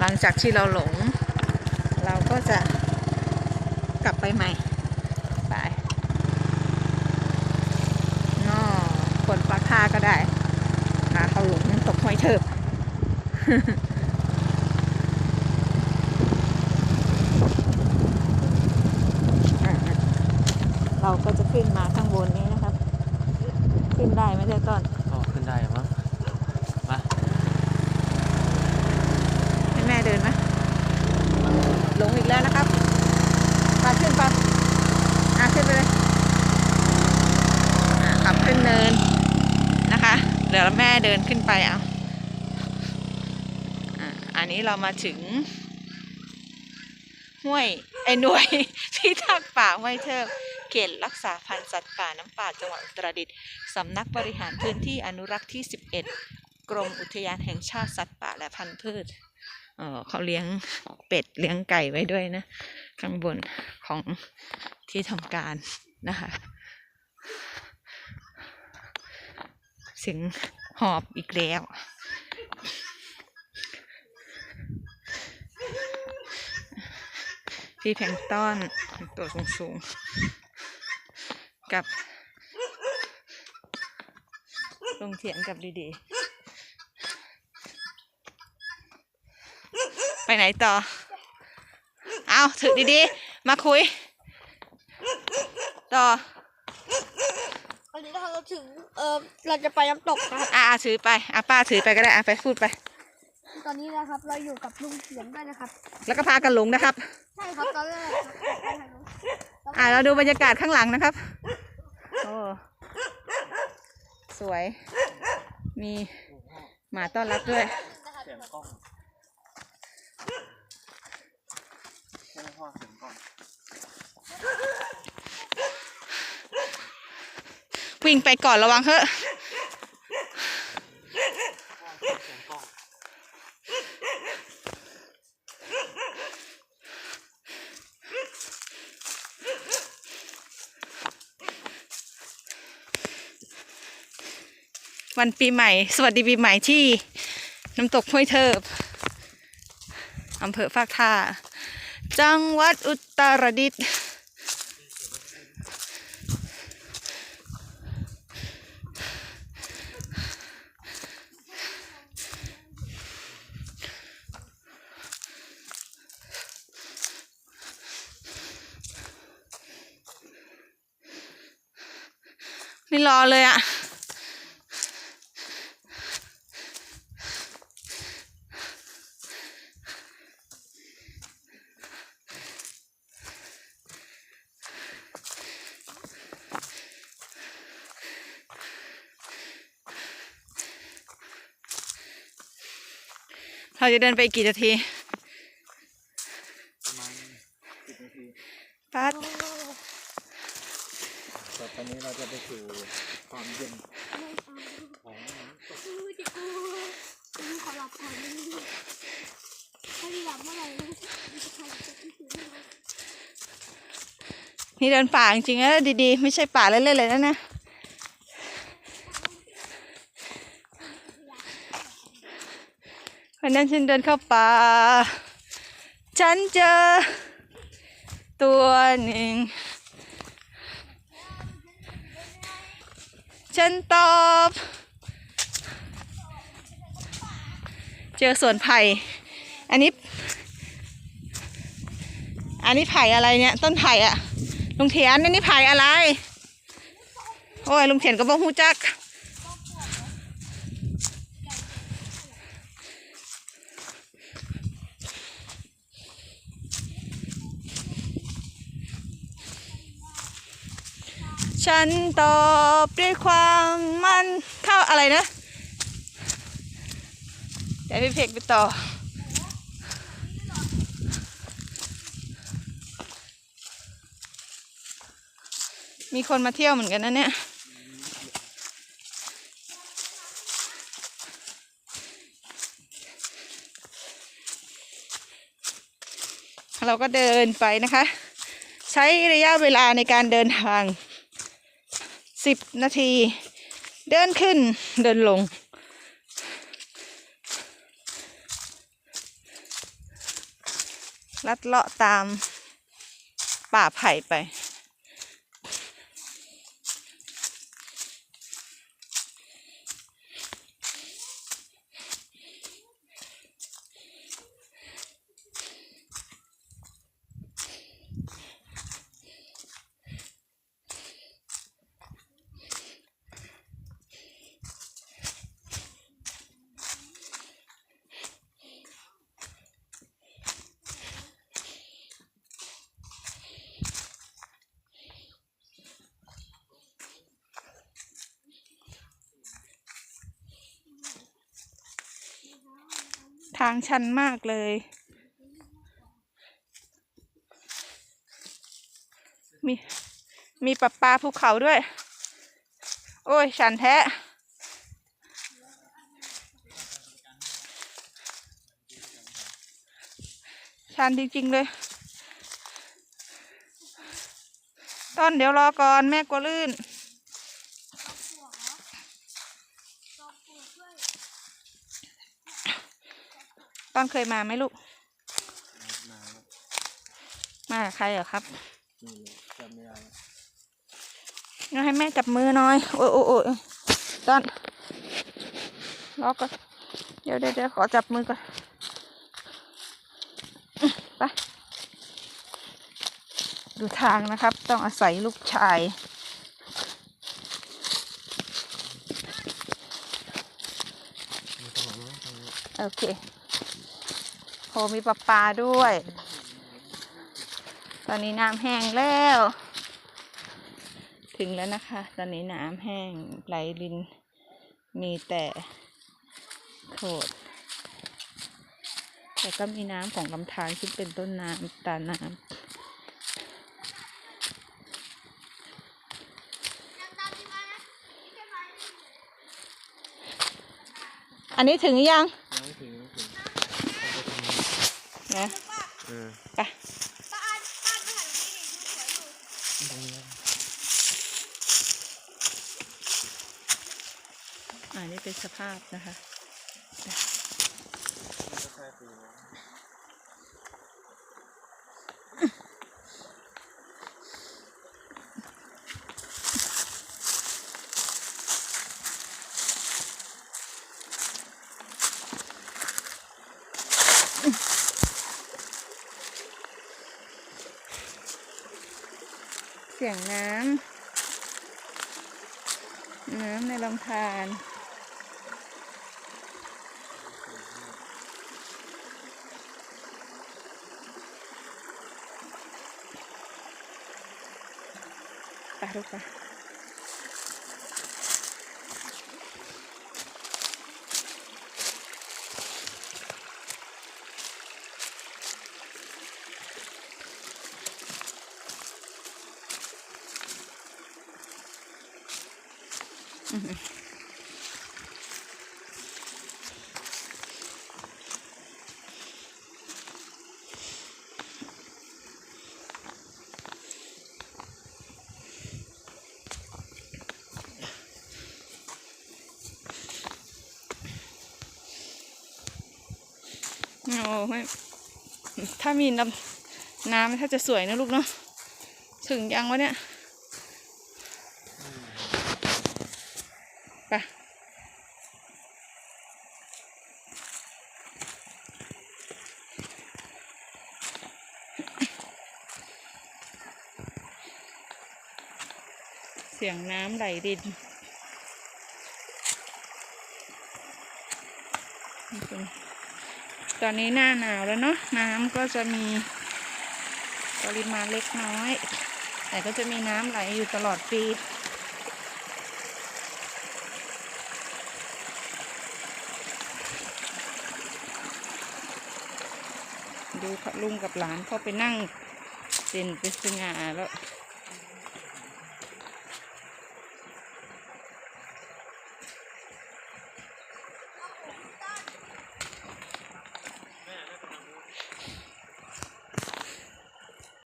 หลังจากที่เราหลง เราก็จะกลับไปใหม่ ไปนอคนปลาท่าก็ได้มาเขาหลงตกห้วยเถิบเราก็จะขึ้นมาข้างบนนี้นะครับ ขึ้นได้ไหมเจ้าต้นอ๋อขึ้นได้เหรอมั้งมา ให้แม่เดินไหม ลงอีกแล้วนะครับไปขึ้นไปอะขึ้นไปเลยขับขึ้นเนินนะคะ เดี๋ยวแม่เดินขึ้นไปเอาอันนี้เรามาถึง ห้วยไอ้หน่วยพิทักป่าห้วยเทิบเขตรักษาพันธุ์สัตว์ป่าน้ำป่าจังหวัดอุตรดิตถ์สำนักบริหารพื้นที่อนุรักษ์ที่ 11 กรมอุทยานแห่งชาติสัตว์ป่าและพันธุ์พืช เออเขาเลี้ยงเป็ดเลี้ยงไก่ไว้ด้วยนะ ข้างบนของที่ทำการนะคะเสียงหอบอีกแล้ว พี่แพงต้อนตัวสูงสูงๆกับลงเถียงกับดีๆ ไปไหนต่อ เอาถือดีๆ มาคุย ต่ออันนี้นะคะเราถึง เออเราจะไปน้ำตกนะครับ อ่าถือไปอะป้าถือไปก็ได้อะไปพูดไป ตอนนี้นะครับ เราอยู่กับลุงเขียนด้วยนะครับ แล้วก็พากันหลงนะครับ ใช่ครับตอนแรกครับไปทางนู้นอ่าเราดูบรรยากาศข้างหลังนะครับ โอ้ สวย มีหมาต้อนรับด้วย เสียงกล้องใช่ไหม พ่อเสียงกล้องวิ่งไปก่อนระวังเถอะเสียงกล้อวันปีใหม่ สวัสดีปีใหม่ที่น้ำตกห้วยเทิบอำเภอฟากท่า จังหวัดอุตรดิตถ์ไม่รอเลยอะ เราจะเดินไปอีกกี่นาทีประมาณสิบนาทีปัดแต่ตอนนี้เราจะไปสู่ความเย็นของน้ำตกคือจะกูกูขอหลับก่อนนิดนึงถ้าหลับเมื่อไหร่นะจะใครจะที่สุดนะนี่เดินป่าจริงๆนะดีๆ ไม่ใช่ป่าเล่นๆเลยนะนะ วันนั้นฉันเดินเข้าป่า ฉันเจอ ตัวหนึ่ง ฉันตอบ เจอสวนไผ่ อันนี้ อันนี้ไผ่อะไรเนี่ย ต้นไผ่อะลุงเทียนอันนี้ไผ่อะไร โอ้ยลุงเทียนก็บอกหูจัก ฉันตอบด้วยความมั่นเข้าอะไรนะเดี๋ยวพี่เพกไปต่อ มีคนมาเที่ยวเหมือนกันนะเนี่ยเราก็เดินไปนะคะ ใช้ระยะเวลาในการเดินทาง สิบนาที เดินขึ้นเดินลง ลัดเลาะตามป่าไผ่ไป ทางชันมากเลย มี มีปลาปลาภูเขาด้วย โอ้ย ชันแท้ ชันจริง ๆ เลย ต้นเดี๋ยวรอก่อน แม่กลัวลื่น จอมปลวกด้วย ต้นเคยมาไหมลูก มามาใครเหรอครับจำไม่ได้แล้วงั้นให้แม่จับมือหน่อย โอ้ยโอ้ยโอ้ยต้นรอก่อนเดี๋ยวเดี๋ยวขอจับมือก่อนอไปดูทางนะครับ ต้องอาศัยลูกชาย โอเค มีปลาปลาด้วย ตอนนี้น้ำแห้งแล้ว ถึงแล้วนะคะ ตอนนี้น้ำแห้งไหลลิน มีแต่โขดแต่ก็มีน้ำของลำธารซึ่งเป็นต้นน้ำตาน้ำอันนี้ถึงยังไม่ถึงเอาไปทาง นี้นะเออไปตาอันตาไปถ่ายนี่ดิดูสวยอยู่ตรงนี้อันนี้เป็นสภาพนะคะ เสียงน้ำน้ำในลำธารไปลูกไป โอ้ไม่ถ้ามีน้ำน้ำถ้าจะสวยนะลูกเนาะ ถึงยังวะเนี่ย ไปเสียงน้ำไหลดินนี่เป็นตอนนี้หน้าหนาวแล้วเนาะน้ำก็จะมีปริมาณเล็กน้อย แต่ก็จะมีน้ำไหลอยู่ตลอดปี ดูค่ะลุงกับหลานเขาไปนั่งเต็นเป็นสง่าแล้ว